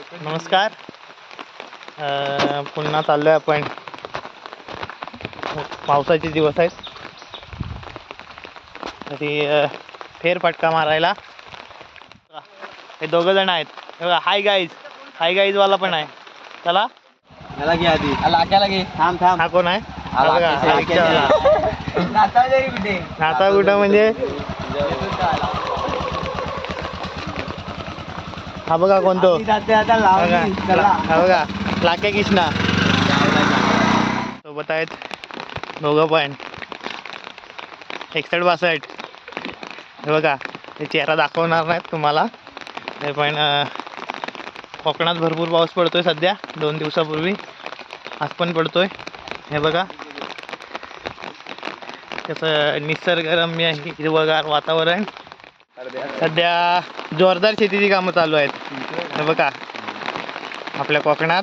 नमस्कार. अं, पुन्हा चाललोय आपण. पावसाचे दिवस आहेत. तरी फेरफटका मारायला. हे दोघं जण आहेत. हे बघा हाय गाईज हाय गाईज वाला पण आहे. चला. याला घे आधी. लाक्याला घे. थांब थांब. हा कोण आहे? हा हा नाता कुठं. म्हणजे? हा बघा कोणतो बघा हा बघा लाके कृष्णा. सोबत आहेत दोघं पण. एकसठ बासष्ट. हे बघा हे चेहरा दाखवणार नाहीत तुम्हाला. हे पण कोकणात भरपूर पाऊस पडतोय सध्या दोन दिवसापूर्वी. आज पण पडतोय. हे बघा. कसं निसर्गरम्य हिरवगार वातावरण. सध्या जोरदार शेतीची कामं चालू आहेत. हे बघा. आपल्या कोकणात.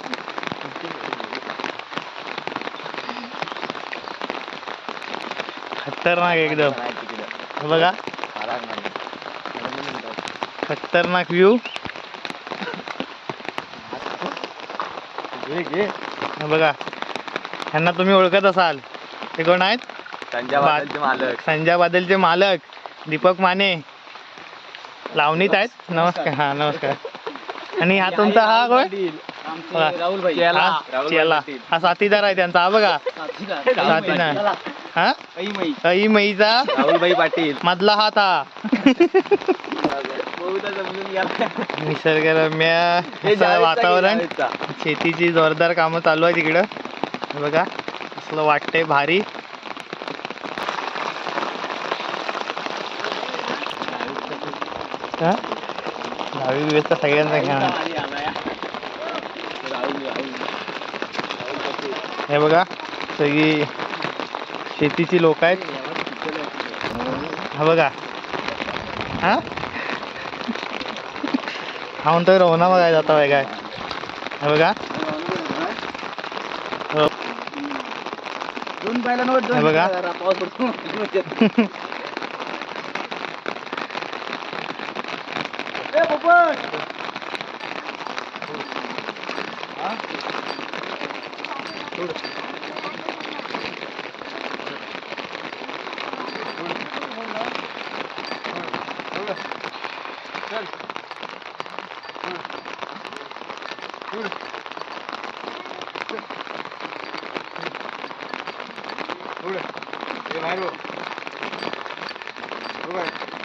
खतरनाक एकदम. बघा. खतरनाक व्ह्यू बघा. ह्यांना तुम्ही ओळखत असाल. ते कोण आहेत? संजय मालक. संजय बादलचे मालक. दीपक माने. लावणीत आहेत. नमस्कार. हा नमस्कार. आणि हा तुमचा हा कोण. राहुल भाई हा चेला. हा साथीदार आहे त्यांचा. हा बघा. साथीदार. हा? अई मैचा राहुल भाई पाटील. मधला हात हा निसर्गरम्य असं वातावरण. शेतीची जोरदार कामं चालू आहे तिकडं हे बघा असलं वाटतंय भारी. हा? दहावी व्यवस्था सगळ्यांचा घ्या हे बघा सगळी शेतीची लोक आहेत हा बघा हा हा म्हणतोय रोहना बघाय जाता बाय काय हे बघा हो. दोन बैलांवर दोन हे बघा. जरा पाऊस पडतो ए पोपट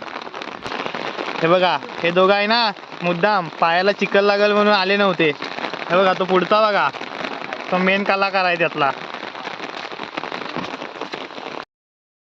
हे बघा हे दोघं आहे ना मुद्दाम पायाला चिखल लागल म्हणून आले नव्हते. हे बघा तो पुढचा बघा. तो मेन कलाकार आहे त्यातला.